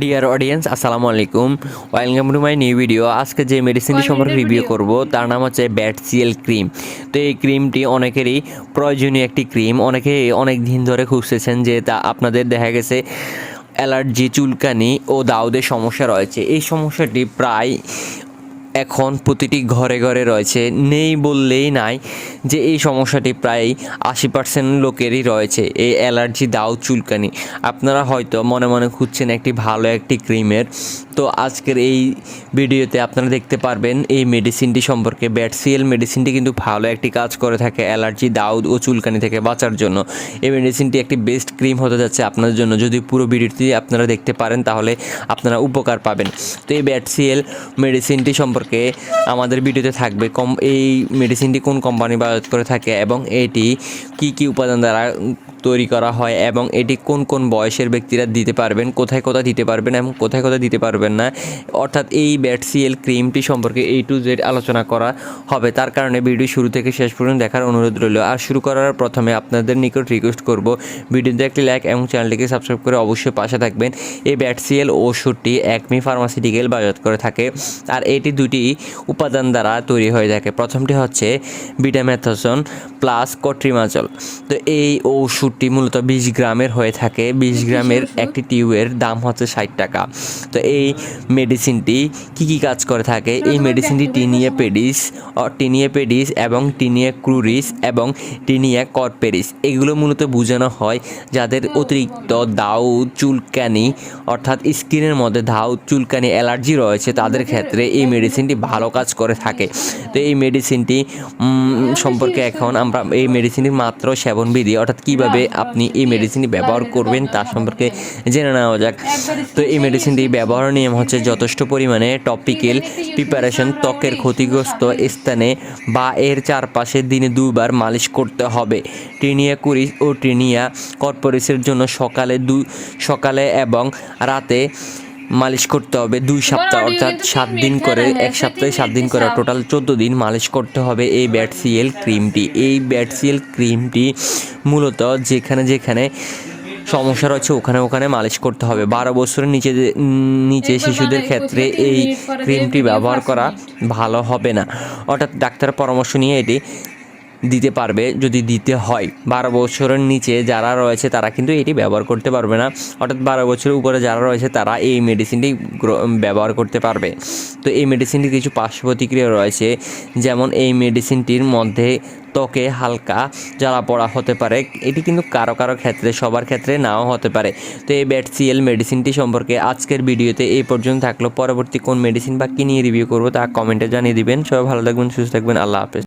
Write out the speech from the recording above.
Deer audience আসসালামু আলাইকুম welcome to my new video আজকে যে মেডিসিনটি সম্পর্কে রিভিউ করব তার নাম হচ্ছে ব্যাটসিএল ক্রিম তো এই ক্রিমটি অনেকেরই প্রয়োজনীয় একটি ক্রিম অনেকে অনেক দিন ধরে খুঁজতেছেন যে তা আপনাদের দেখা গেছে অ্যালার্জি চুলকানি ও দাউদের সমস্যা রয়েছে। এই সমস্যাটি প্রায় এখন প্রতিটি ঘরে ঘরে রয়েছে, নেই বললেই নাই যে এই সমস্যাটি প্রায় আশি পার্সেন্ট লোকেরই রয়েছে। এই অ্যালার্জি দাও চুলকানি। আপনারা হয়তো মনে মনে খুঁজছেন একটি ভালো একটি ক্রিমের। তো আজকের এই ভিডিওতে আপনারা দেখতে পারবেন, এই মেডিসিনটি সম্পর্কে ব্যাটসিএল মেডিসিনটি কিন্তু ভালো একটি কাজ করে থাকে অ্যালার্জি দাউদ ও চুলকানি থেকে বাঁচার জন্য। এই মেডিসিনটি একটি বেস্ট ক্রিম হতে যাচ্ছে আপনাদের জন্য। যদি পুরো ভিডিওটি আপনারা দেখতে পারেন তাহলে আপনারা উপকার পাবেন। তো এই ব্যাটসিএল মেডিসিনটি সম্পর্কে আমাদের ভিডিওতে থাকবে কম এই মেডিসিনটি কোন কোম্পানি বাজার করে থাকে এবং এটি কি কি উপাদান দ্বারা তৈরি করা হয় এবং এটি কোন কোন বয়সের ব্যক্তিরা দিতে পারবেন, কোথায় কোথায় দিতে পারবেন এবং কোথায় কোথায় দিতে পারবেন না। অর্থাৎ এই ব্যাটসিএল ক্রিমটি সম্পর্কে এই টু জেড আলোচনা করা হবে। তার কারণে ভিডিও শুরু থেকে শেষ পর্যন্ত দেখার অনুরোধ রইল। আর শুরু করার প্রথমে আপনাদের নিকট রিকোয়েস্ট করব, ভিডিওতে একটি লাইক এবং চ্যানেলটিকে সাবস্ক্রাইব করে অবশ্যই পাশে থাকবেন। এই ব্যাটসিএল ওষুধটি একমি ফার্মাসিউটিক্যাল বাজার করে থাকে আর এটি দুটি উপাদান দ্বারা তৈরি হয়ে থাকে। প্রথমটি হচ্ছে বিটামেথসন প্লাস কট্রিমাজল। তো এই ওষুধটি মূলত বিশ গ্রামের হয়ে থাকে। বিশ গ্রামের একটি টিউবের দাম হচ্ছে ষাট টাকা। তো এই মেডিসিনটি কি কি কাজ করে থাকে? এই মেডিসিনটি টিনিয়া পেডিস টিনিয়া পেডিস এবং টিনিয়া ক্রুরিস এবং টিনিয়া করপেরিস। এগুলো মূলত বোঝানো হয় যাদের অতিরিক্ত দাউ চুলকানি অর্থাৎ স্কিনের মধ্যে ধাউ চুলকানি অ্যালার্জি রয়েছে তাদের ক্ষেত্রে এই মেডিসিনটি ভালো কাজ করে থাকে। তো এই মেডিসিনটি সম্পর্কে এখন আমরা এই মেডিসিনটির মাত্র সেবনবিধি অর্থাৎ কীভাবে আপনি এই মেডিসিনটি ব্যবহার করবেন তার সম্পর্কে জেনে নেওয়া যাক। তো এই মেডিসিনটি ব্যবহার নিয়ম হচ্ছে যথেষ্ট পরিমাণে টপিক্যাল প্রিপারেশন ত্বকের ক্ষতিগ্রস্ত স্থানে বা এর চারপাশে দিনে দুবার মালিশ করতে হবে। টিনিয়া কুরিস ও টিনিয়া কর্পোরেসের জন্য সকালে দু, সকালে এবং রাতে মালিশ করতে হবে দুই সপ্তাহ অর্থাৎ সাত দিন করে এক সপ্তাহে সাত দিন করে টোটাল চোদ্দ দিন মালিশ করতে হবে এই ব্যাটসিএল ক্রিমটি এই ব্যাটসিএল ক্রিমটি মূলত যেখানে যেখানে সমস্যা রয়েছে ওখানে ওখানে মালিশ করতে হবে। বারো বছরের নিচে নিচে শিশুদের ক্ষেত্রে এই ক্রিমটি ব্যবহার করা ভালো হবে না। অর্থাৎ ডাক্তারের পরামর্শ নিয়ে এটি দিতে পারবে, যদি দিতে হয়। বারো বছরের নিচে যারা রয়েছে, তারা কিন্তু এটি ব্যবহার করতে পারবে না। অর্থাৎ বারো বছরের উপরে যারা রয়েছে, তারা এই মেডিসিনটি ব্যবহার করতে পারবে। তো এই মেডিসিনটির কিছু পার্শ্ব প্রতিক্রিয়া রয়েছে। যেমন এই মেডিসিনটির মধ্যে ত্বকে হালকা জ্বালা পড়া হতে পারে। এটি কিন্তু কারও কারও ক্ষেত্রে, সবার ক্ষেত্রে নাও হতে পারে। তো এই ব্যাটসিএল মেডিসিনটি সম্পর্কে আজকের ভিডিওতে এই পর্যন্ত থাকল। পরবর্তী কোন মেডিসিন বা কী নিয়ে রিভিউ করব তা কমেন্টে জানিয়ে দিবেন। সবাই ভালো থাকবেন, সুস্থ থাকবেন। আল্লাহ হাফেজ।